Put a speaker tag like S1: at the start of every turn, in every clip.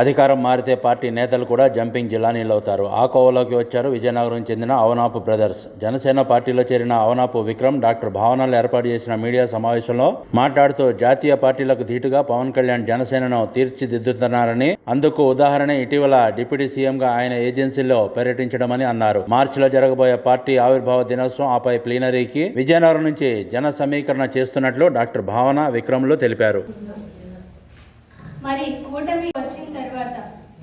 S1: అధికారం మారితే పార్టీ నేతలు కూడా జంపింగ్ జిలానీలు అవుతారు ఆ కోవలోకి వచ్చారు విజయనగరం చెందిన అవనాపు బ్రదర్స్. జనసేన పార్టీలో చేరిన అవనాపు విక్రమ్ డాక్టర్ భావనలు ఏర్పాటు చేసిన మీడియా సమావేశంలో మాట్లాడుతూ జాతీయ పార్టీలకు ధీటుగా పవన్ కళ్యాణ్ జనసేనను తీర్చిదిద్దుతున్నారని అందుకు ఉదాహరణ ఇటీవల డిప్యూటీ సీఎంగా ఆయన ఏజెన్సీలో పర్యటించడమని అన్నారు. మార్చిలో జరగబోయే పార్టీ ఆవిర్భావ దినోత్సవం ఆపై ప్లీనరీకి విజయనగరం నుంచి జన సమీకరణ చేస్తున్నట్లు డాక్టర్ భావన విక్రమ్లు తెలిపారు.
S2: మరి కూటమి వచ్చిన తర్వాత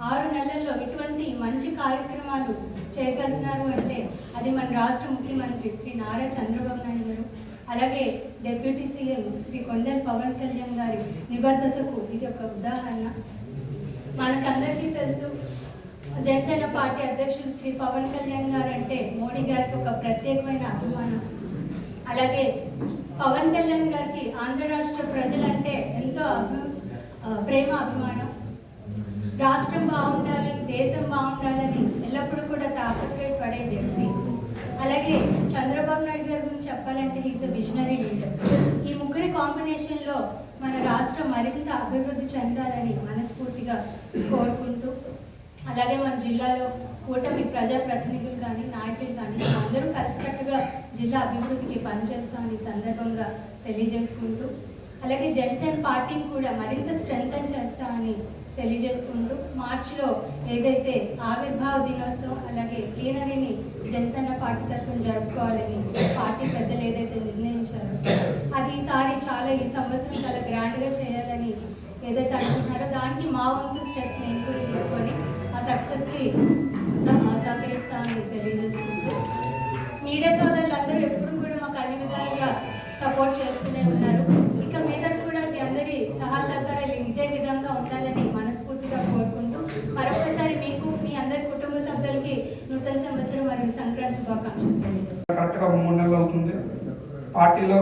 S2: ఆరు నెలల్లో ఇటువంటి మంచి కార్యక్రమాలు చేయగలుగుతున్నారు అంటే అది మన రాష్ట్ర ముఖ్యమంత్రి శ్రీ నారా చంద్రబాబు నాయుడు గారు అలాగే డిప్యూటీ సీఎం శ్రీ కొండల్ పవన్ కళ్యాణ్ గారి నిబద్ధతకు ఇది ఒక ఉదాహరణ. మనకందరికీ తెలుసు జనసేన పార్టీ అధ్యక్షులు శ్రీ పవన్ కళ్యాణ్ గారు అంటే మోడీ గారికి ఒక ప్రత్యేకమైన అభిమానం. అలాగే పవన్ కళ్యాణ్ గారికి ఆంధ్ర రాష్ట్ర ప్రజలంటే ఎంతో అభి ప్రేమ అభిమానం. రాష్ట్రం బాగుండాలి దేశం బాగుండాలని ఎల్లప్పుడూ కూడా తాపత్రయపడే వ్యక్తి. అలాగే చంద్రబాబు నాయుడు గారి గురించి చెప్పాలంటే ఈజ్ అ విజనరీ లీడర్ ఈ ముగ్గురి కాంబినేషన్లో మన రాష్ట్రం మరింత అభివృద్ధి చెందాలని మనస్ఫూర్తిగా కోరుకుంటూ అలాగే మన జిల్లాలో కూటమి ప్రజాప్రతినిధులు కానీ నాయకులు కానీ అందరూ కలిసికట్టుగా జిల్లా అభివృద్ధికి పనిచేస్తామని సందర్భంగా తెలియజేసుకుంటూ అలాగే జనసేన పార్టీని కూడా మరింత స్ట్రెంగ్తన్ చేస్తామని తెలియజేసుకుంటూ మార్చిలో ఏదైతే ఆవిర్భావ దినోత్సవం అలాగే ప్లీనరీని జనసేన పార్టీ తరఫున జరుపుకోవాలని పార్టీ పెద్దలు ఏదైతే నిర్ణయించారో అది ఈసారి చాలా ఈ సంవత్సరం చాలా గ్రాండ్గా చేయాలని ఏదైతే అనుకుంటున్నారో దానికి మా వంతు స్టెప్స్ నేను కూడా తీసుకొని ఆ సక్సెస్కి సహకరిస్తామని తెలియజేసుకుంటూ. మీడియా సోదరులందరూ ఎప్పుడు కూడా మాకు అన్ని విధాలుగా సపోర్ట్ చేస్తూనే ఉన్నారు. అందరి సహా సహకారాలు ఇదే విధంగా ఉండాలని మనస్ఫూర్తిగా కోరుకుంటూ మరొకసారి మీకు మీ అందరి కుటుంబ సభ్యులకి నూతన సంవత్సరం మరియు సంక్రాంతి శుభాకాంక్షలు
S3: కరెక్ట్గా మూడు నెలలు అవుతుంది. పార్టీలో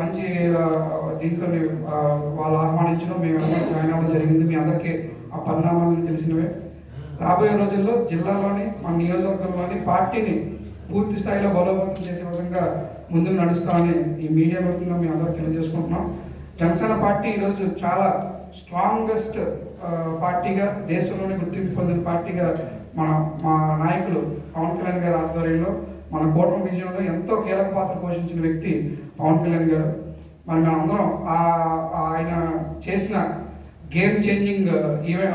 S3: మంచి దీంతో వాళ్ళు ఆహ్వానించడం మేము జాయిన్ అవ్వడం జరిగింది. మీ అందరికీ ఆ పరిణామాలను తెలిసినవే. రాబోయే రోజుల్లో జిల్లాలోని మన నియోజకవర్గంలోని పార్టీని పూర్తి స్థాయిలో బలోపేతం చేసే విధంగా ముందుకు నడుస్తామని ఈ మీడియా ముఖంగా మేము అందరూ తెలియజేసుకుంటున్నాం. జనసేన పార్టీ ఈరోజు చాలా స్ట్రాంగెస్ట్ పార్టీగా దేశంలోనే గుర్తింపు పొందిన పార్టీగా మన మా నాయకులు పవన్ కళ్యాణ్ గారి ఆధ్వర్యంలో మన కూటమి విజయంలో ఎంతో కీలక పాత్ర పోషించిన వ్యక్తి పవన్ కళ్యాణ్ గారు. మరి మనందరం ఆయన చేసిన గేమ్ చేంజింగ్ ఈవె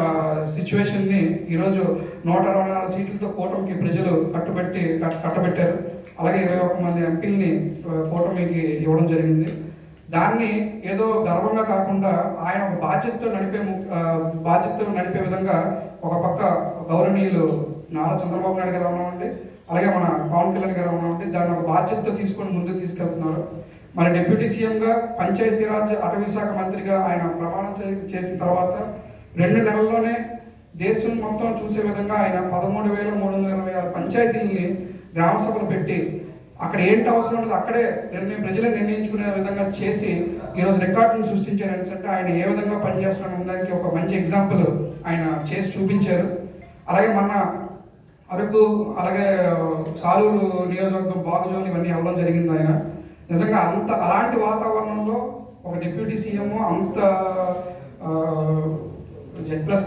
S3: సిచ్యువేషన్ని ఈరోజు నూట అరవై నాలుగు సీట్లతో కూటమికి ప్రజలు కట్టుబెట్టి కట్టబెట్టారు. అలాగే ఇరవై ఒక్క మంది ఎంపీల్ని కూటమికి ఇవ్వడం జరిగింది. దాన్ని ఏదో గర్వంగా కాకుండా ఆయన ఒక బాధ్యతతో నడిపే బాధ్యతతో నడిపే విధంగా ఒక పక్క గౌరవనీయులు నారా చంద్రబాబు నాయుడు గారు ఉన్నామండి. అలాగే మన పవన్ కళ్యాణ్ గారు ఉన్నామండి. దాన్ని ఒక బాధ్యతతో తీసుకొని ముందుకు తీసుకెళ్తున్నారు. మన డిప్యూటీ సీఎంగా పంచాయతీరాజ్ అటవీ శాఖ మంత్రిగా ఆయన ప్రమాణం చేసిన తర్వాత రెండు నెలల్లోనే దేశం మొత్తం చూసే విధంగా ఆయన పదమూడు వేల మూడు వందల ఇరవై ఆరు పంచాయతీలని గ్రామ సభలు పెట్టి అక్కడ ఏంటి అవసరం ఉండదు అక్కడే నిర్ణయం ప్రజలే నిర్ణయించుకునే విధంగా చేసి ఈరోజు రికార్డును సృష్టించారు అంటే ఆయన ఏ విధంగా పనిచేస్తున్నాడు దానికి ఒక మంచి ఎగ్జాంపుల్ ఆయన చేసి చూపించారు. అలాగే మొన్న అరకు అలాగే సాలూరు నియోజకవర్గం బాగుజోలు ఇవన్నీ అవ్వడం జరిగింది ఆయన. నిజంగా అంత అలాంటి వాతావరణంలో ఒక డిప్యూటీ సీఎం అంత Z plus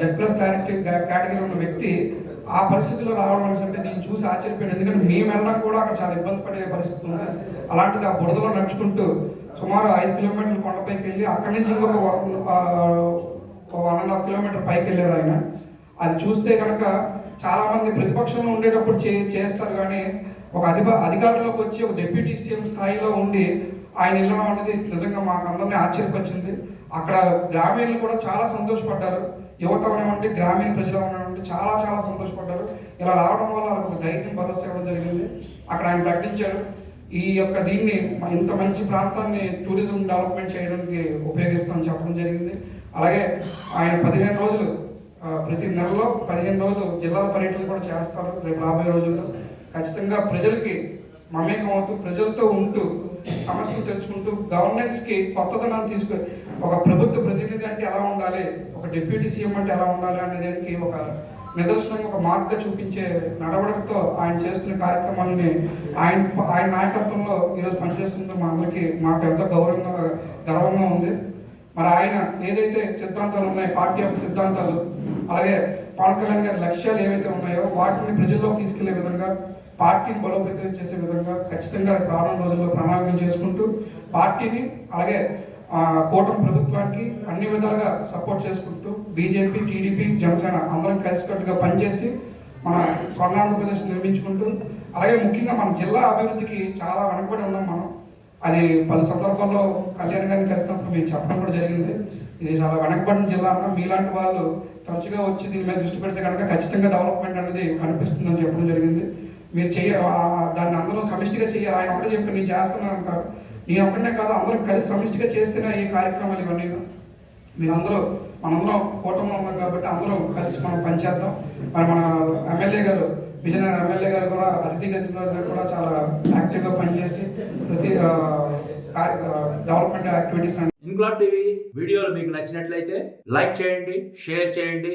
S3: Z plus clarity category ఉన్న వ్యక్తి ఆ పరిస్థితిలో రావడం అంటే నేను చూసి ఆశ్చర్యపోయాను. ఎందుకంటే మేము వెళ్ళడం కూడా అక్కడ చాలా ఇబ్బంది పడే పరిస్థితి ఉంది. అలాంటిది ఆ బురదలో నడుచుకుంటూ సుమారు ఐదు కిలోమీటర్లు కొండపైకి వెళ్ళి అక్కడి నుంచి ఇంకొక వన్ అండ్ హాఫ్ కిలోమీటర్ పైకి వెళ్ళారు ఆయన. అది చూస్తే కనుక చాలామంది ప్రతిపక్షంలో ఉండేటప్పుడు చే చేస్తారు కానీ ఒక అధిప అధికారంలోకి వచ్చి ఒక డిప్యూటీ సీఎం స్థాయిలో ఉండి ఆయన వెళ్ళడం అనేది నిజంగా మాకు అందరినీ ఆశ్చర్యపరిచింది. అక్కడ గ్రామీణులు కూడా చాలా సంతోషపడ్డారు. యువత అవనివ్వండి గ్రామీణ ప్రజలు అవనివ్వండి చాలా చాలా సంతోషపడ్డారు. ఇలా రావడం వల్ల వాళ్ళకి ఒక ధైర్యం భరోసా ఇవ్వడం జరిగింది. అక్కడ ఆయన ప్రకటించారు ఈ యొక్క దీన్ని ఇంత మంచి ప్రాంతాన్ని టూరిజం డెవలప్మెంట్ చేయడానికి ఉపయోగిస్తామని చెప్పడం జరిగింది. అలాగే ఆయన పదిహేను రోజులు ప్రతి నెలలో పదిహేను రోజులు జిల్లాల పర్యటన కూడా చేస్తారు. రేపు రాబోయే రోజుల్లో ఖచ్చితంగా ప్రజలకి మమేకం అవుతూ ప్రజలతో ఉంటూ సమస్యలు తెలుసుకుంటూ గవర్నెన్స్కి కొత్తదనాన్ని తీసుకు ఒక ప్రభుత్వ ప్రతినిధి అంటే ఎలా ఉండాలి? ఒక డిప్యూటీ సీఎం అంటే ఎలా ఉండాలి అనే దానికి ఒక నిదర్శనంగా ఒక మార్గ చూపించే నడవడికతో ఆయన చేస్తున్న కార్యక్రమాలని ఆయన ఆయన నాయకత్వంలో ఈరోజు పనిచేస్తుందో మా అందరికీ మాకు ఎంతో గౌరవంగా గర్వంగా ఉంది. మరి ఆయన ఏదైతే సిద్ధాంతాలు ఉన్నాయో పార్టీ యొక్క సిద్ధాంతాలు అలాగే పవన్ కళ్యాణ్ గారి లక్ష్యాలు ఏవైతే ఉన్నాయో వాటిని ప్రజల్లోకి తీసుకెళ్ళే విధంగా పార్టీని బలోపేతం చేసే విధంగా ఖచ్చితంగా రానున్న రోజుల్లో ప్రణాళికలు చేసుకుంటూ పార్టీని అలాగే కూటమి ప్రభుత్వానికి అన్ని విధాలుగా సపోర్ట్ చేసుకుంటూ బీజేపీ టీడీపీ జనసేన అందరం కలిసికట్టుగా పనిచేసి మన స్వర్ణాంధ్రప్రదేశ్ నిర్మించుకుంటూ అలాగే ముఖ్యంగా మన జిల్లా అభివృద్ధికి చాలా వెనకబడి ఉన్నాం మనం. అది పలు సందర్భాల్లో కళ్యాణ్ గారిని కలిసినప్పుడు మేము చెప్పడం కూడా జరిగింది. ఇది చాలా వెనకబడిన జిల్లా అన్న మీలాంటి వాళ్ళు తరచుగా వచ్చి దీని మీద దృష్టి పెడితే కనుక ఖచ్చితంగా డెవలప్మెంట్ అనేది కనిపిస్తుందని చెప్పడం జరిగింది. మీరు చెయ్య దాన్ని అందరూ సమిష్టిగా చేయాలి. ఆయన ఒకటే చెప్పి నేను చేస్తున్నాను అంటారు. నేను ఒక్కనే కాదు అందరం కలిసి సమిష్టిగా చేస్తేనే ఈ కార్యక్రమాలు ఇవన్నీ. మీరందరూ మనందరం కూటమిలో ఉన్నాం కాబట్టి అందరం కలిసి మనం పనిచేద్దాం మరి మన ఎమ్మెల్యే గారు విజయనగరం ఎమ్మెల్యే గారు కూడా అతిథి గారు కూడా చాలా యాక్టివ్గా పనిచేసి ప్రతి డెవలప్మెంట్ యాక్టివిటీస్
S1: ఇన్క్లాబ్ టీవీ వీడియోలు మీకు నచ్చినట్లయితే లైక్ చేయండి షేర్ చేయండి.